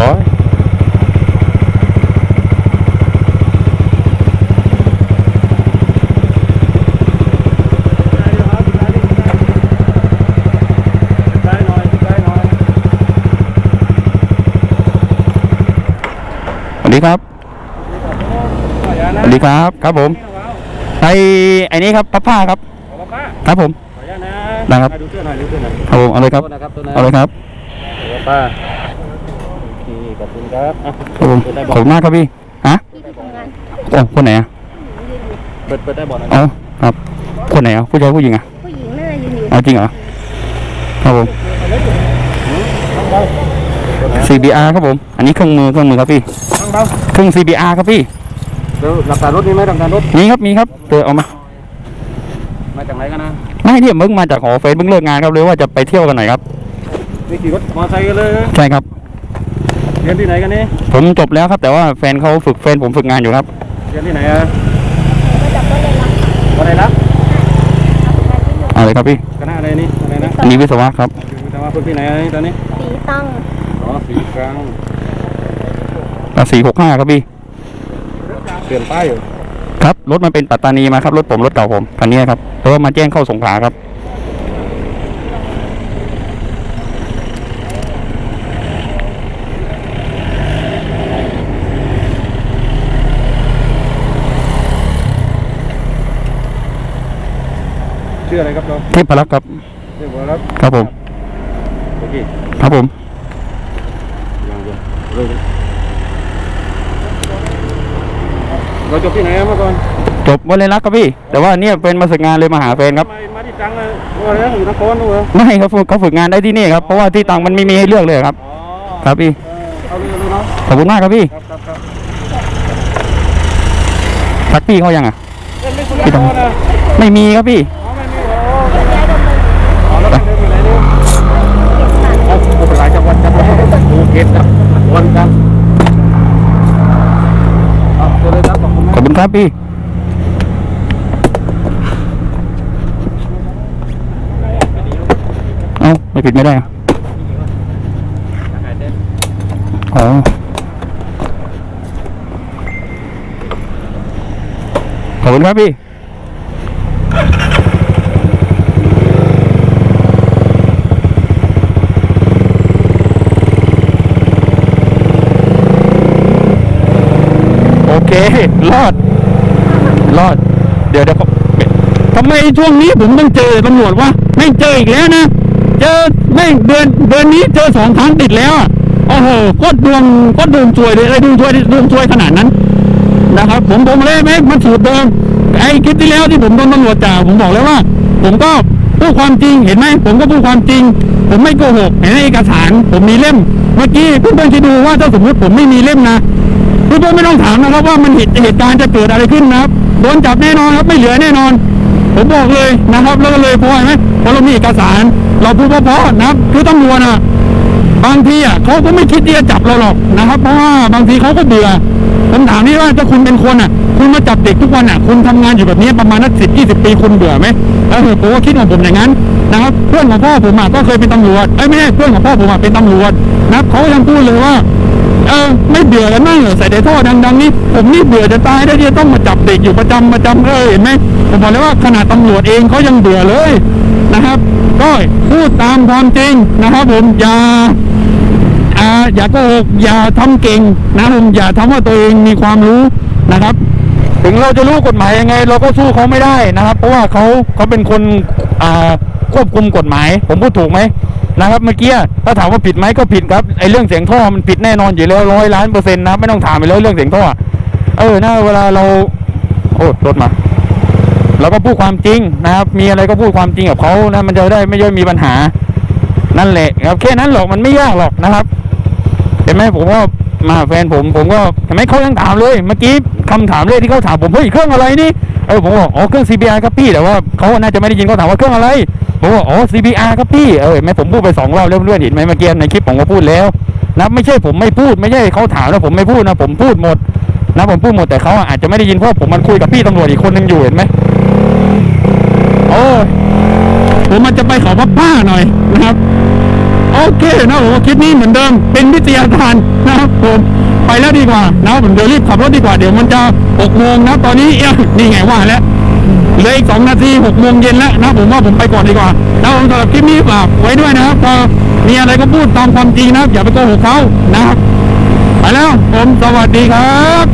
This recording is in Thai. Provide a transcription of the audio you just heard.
ร้อยได้หน่อยได้หน่อยสวัสดีครับขออนุญาตสนะวัสดีครับ ครับผมไอไอ้นี้ครับพับผ้าครับขอป้าครับผมขออนุญาตนะได้ครับดูเสื้อหน่อยดูเสื้อหน่อยครับผมเอาเลยครับโทษนะครับตัวนะเอาเลยครับขอป้าโอเคขอบคุณครับอะครับผมเปิดได้ขบออบกคุณมากครับพี่ฮะที่ทำงานโอ้คนไหนอะเปิดเปิดได้บอกหนะเอาครับ คนไหนอะผู้ชายผู้หญิงอะผู้หญิงน่าจะยืนอยู่เอาจริงเหรอครับผม CBR ครับผม อันนี้เครื่องมือเครื่องมือครับพี่ตั้งเบาเครื่อง CBR ครับพี่เดี๋ยวหลักการรถมีไหมหลักการรถมีครับมีครับเจอเอามา มาจากไหนกันนะไม่เนี่ยมึงมาจากหอเฟซเพิ่งเลิกงานครับเลยว่าจะไปเที่ยวกันหน่อยครับนี่ขี่รถมอเตอร์ไซค์กันเลย ใช่ครับ เรียนที่ไหนกันนี่ผมจบแล้วครับ แต่ว่าแฟนเขาฝึกแฟนผมฝึกงานอยู่ครับ เรียนที่ไหนอะมาจากรถเลยนะอะไรนะเอาเลยครับพี่คณะอะไรนี่อะไรนะอันนี้วิศวะครับแต่ว่าฝึกที่ไหนอะนี่ตอนนี้สีตั้งอ๋อสีกลางสี่หกห้าครับพี่เปลี่ยนป้ายอยู่ครับรถมันเป็นปัตตานีมาครับรถผมรถเก่าผมคันนี้ครับแล้วก็มาแจ้งเข้าสงขลาครับ ชื่ออะไรครับเราเทพรักษ์ครับชื่อบัวรับครับผมโอเคครับผมยังยังเริ่มเราจบที่ไหนมาก่อนจบวันเลยรักครับพี่ แต่ว่าเนี่ยเป็นมาฝึกงานเลยมาหาแฟนครับทำไมมาที่จังเลยว่าแล้วอยู่นครด้วยเหรอไม่ครับเขาฝึกงานได้ที่นี่ครับเพราะว่าที่ตังมันไม่มีให้เลือกเลยครับอ๋อครับพี่เออเอาเลยเลยเนาะขอบคุณมากครับพี่ครับครับครับทักพี่เขายังอะเอ้ยไม่คุณนครนะไม่มีครับพี่ อ๋อไม่มีอ๋ออ๋อแล้วไปเดินอยู่ไหนเนี่ยอ๋อเป็นหลายจังหวัดจังหวัดภูเก็ตครับวันครับเอาเจอเลยครับขอบคุณขมาอกบคุณครับพี่เอ้าไม่ผิดไม่ได้อะอ๋อขอบคุณครับพี่ โอเค รอด รอด เดี๋ยวเดี๋ยวทำไมช่วงนี้ผมต้องเจอตำรวจวะไม่เจออีกแล้วนะ เจอไม่เดือนเดือนนี้เจอสองครั้งติดแล้วอะโอ้โหโคตรดวงโคตรดวงซวยเลยไอ้ดวงซวยดวงซวยขนาดนั้นนะครับ ผมผมเลยไหมมันสูตรเดิมไอ้คลิปที่แล้วที่ผมโดนตำรวจจ่าผมบอกแล้วว่า ผมก็พูดความจริงเห็นไหมผมก็พูดความจริง ผมไม่โกหกเห็นเอกสาร ผมมีเล่ม เมื่อกี้เพื่อนๆคิดดูว่าถ้าสมมติผมไม่มีเล่มนะ เพื่อนไม่ต้องถามนะครับว่ามันเหตุเหตุการณ์จะเกิดอะไรขึ้นนะครับโดนจับแน่นอนครับไม่เหลือแน่นอน ผมบอกเลยนะครับแล้วก็เลยเพราะอไหมเพราะเรามีเอกสาร เราพูดเพราะๆนะครับคือตำรวจอะบางทีอะเขาก็ไม่คิดที่จะจับเราหรอกนะครับ เพราะว่าบางทีเขาก็เบื่อผมถามนี่ว่าถ้าคุณเป็นคนอะ คุณมาจับเด็กทุกวันอะ คุณทำงานอยู่แบบนี้ประมาณนักสิบยี่สิบปีคุณเบื่อไหมเออผมก็คิดของผมอย่างนั้นนะครับ เพื่อนของพ่อผมอะก็เคยเป็นตำรวจเอ้ไม่ใช่เพื่อนของพ่อผมอะเป็นตำรวจนะครับเขายังพูดเลยว่า เออไม่เบื่อกันบ้างเหรอใส่แต่ท่อดังๆนี่ผมนี่เบื่อจะตายได้ที่จะต้องมาจับเด็กอยู่ประจำประจำเออเห็นไหมผมบอกเลยว่าขนาดตำรวจเองเขายังเบื่อเลยนะครับ ก็พูดตามความจริงนะครับผมอย่าอ่าอย่าโกหกอย่าทำเก่งนะผมอย่าทำว่าตัวเองมีความรู้นะครับ ถึงเราจะรู้กฎหมายยังไง เราก็สู้เขาไม่ได้นะครับ เพราะว่าเขาเขาเป็นคนอ่า ควบคุมกฎหมาย ผมพูดถูกไหมนะครับเมื่อกี้ถ้าถามว่าผิดไหมก็ผิดครับไอ้เรื่องเสียงท่อมันผิดแน่นอนอยู่แล้วร้อยล้านเปอร์เซ็นต์นะไม่ต้องถามไปแล้วเรื่องเสียงท่อเออนะเวลาเราโอ้รถมาเราก็พูดความจริงนะครับ มีอะไรก็พูดความจริงกับเขานะ มันจะได้ไม่ย่อยมีปัญหา นั่นแหละครับแค่นั้นหรอกมันไม่ยากหรอกนะครับเห็นไหมผมก็มา หาแฟนผมผมก็เห็นไมเขายังถามเลยเมื่อกี้คำถามเลยที่เขาถามผมเฮ้ยเครื่องอะไรนี่เออผมบอกอ๋อเครื่อง CBR ครับพี่แต่ว่าเขาน่าจะไม่ได้ยินเขาถามว่าเครื่องอะไรผมบอกอ๋อ CBR ครับพี่เออเห็นไหมผมพูดไปสองรอบเพื่อนๆเห็นไหมเมื่อกี้ในคลิปผมก็พูดแล้วนะไม่ใช่ผมไม่พูดไม่ใช่เขาถามนะผมไม่พูดนะผมพูดหมดนะผมพูดหมดแต่เขาอาจจะไม่ได้ยินเพราะผมมันคุยกับพี่ตำรวจอีกคนนึงอยู่เห็นไหมโอ้ผมมันจะไปขอพับผ้าหน่อยนะครับ โอเคนะผมคลิปนี้เหมือนเดิมเป็นวิทยาทานนะครับผมไปแล้วดีกว่านะผมเดี๋ยวรีบขับรถดีกว่าเดี๋ยวมันจะหกโมงนะตอนนี้เอ้ยนี่ไงว่าแล้วเหลืออีกสองนาทีหกโมงเย็นแล้วนะผมว่าผมไปก่อนดีกว่าแล้วสำหรับคลิปนี้ฝากไว้ด้วยนะครับพอมีอะไรก็พูดตามความจริงนะครับอย่าไปโกหกเขานะครับ ไปแล้วผมสวัสดีครับ